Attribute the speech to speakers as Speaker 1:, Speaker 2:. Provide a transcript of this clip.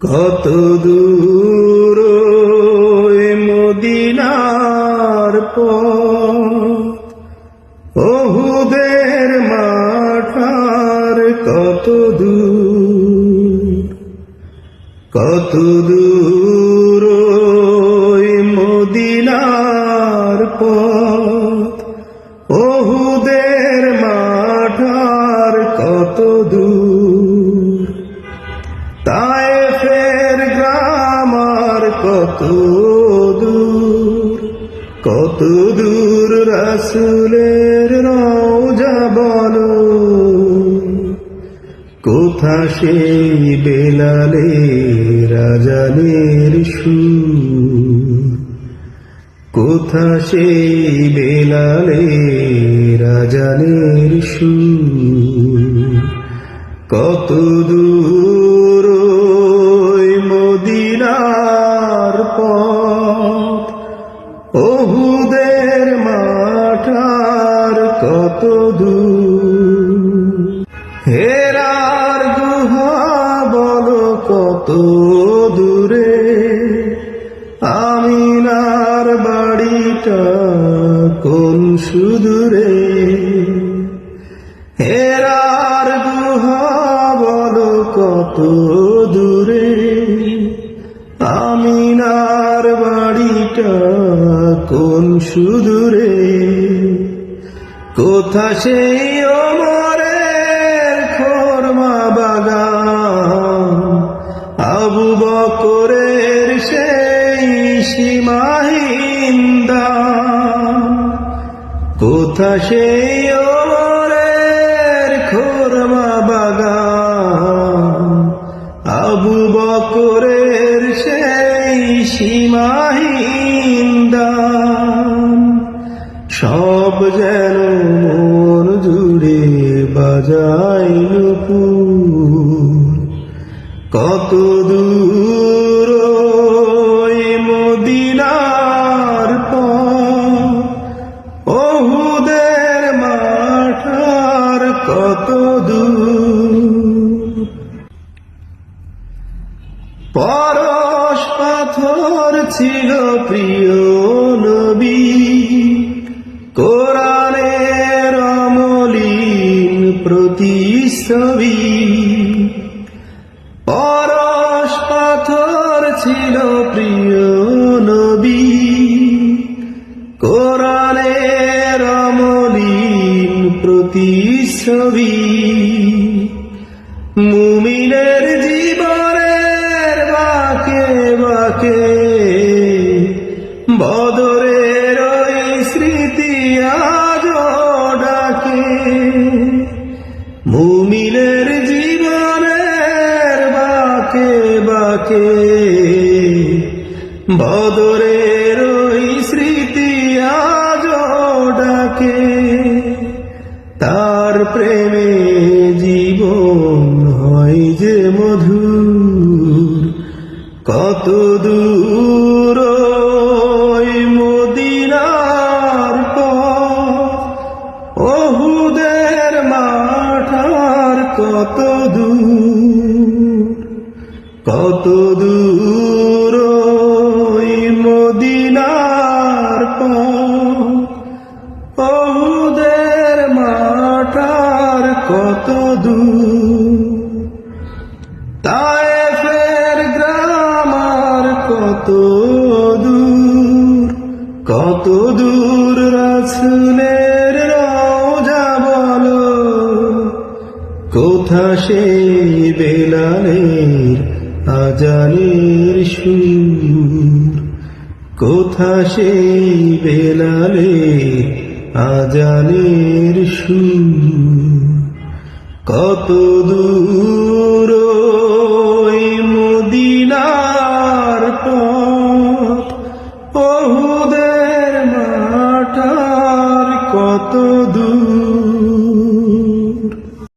Speaker 1: কত দূর মদিনার পথ। ওহুদের মাঠার কত দূর কত দূর মদিনার পথ। ওহুদের মাঠার কত দূর কত দূর কত দূর রাসুলের রওজা বলো। কোথা সেই বেলালে রাজানের সুর? কোথা সেই বেলালে রাজানের সুর? কত দূর মদিনার পথ ওহুদের মাঠার কত দূর। হেরার গুহা বলো কত দূরে, আমিনার বাড়িটা কোন সুদূরে। হেরার গুহা বলো কত দূরে আমিনার বাড়িটা কোন সুদূরে? কোথা সেই অমরের খোরমা বাগান? আবু বকরের সেই সীমাহীন দান। কোথা সেই সীমাহীন সব যেন মন জুড়ে বাজাই নুপুর। কত দূর মদিনার পথ। ওহুদের মাঠার কত দূর। পাথর ছিল প্রিয় নবী। কোরআনের অমলিন প্রতিচ্ছবি। পরশ পাথর ছিল প্রিয় নবী। কোরআনের অমলিন প্রতিচ্ছবি। মুমিনের স্মৃতি আজ মুমিনের জীবনের বাকে বাকে। বদরের ওই স্মৃতি আজ ডাকে। তার প্রেমে জীবন হয় যে মধুর। কত দূর কত দূর কত দূর মদিনার পথ? ওহুদের মাঠার কত দূর তাই ফের গ্রামার কত দূর কত দূর রাসুলের আসে বেলালের আজানের সুর। কোথা সে বেলালের আজানের সুর? কত দূর মদিনার পথ, বহুদের মাঠার কত দূর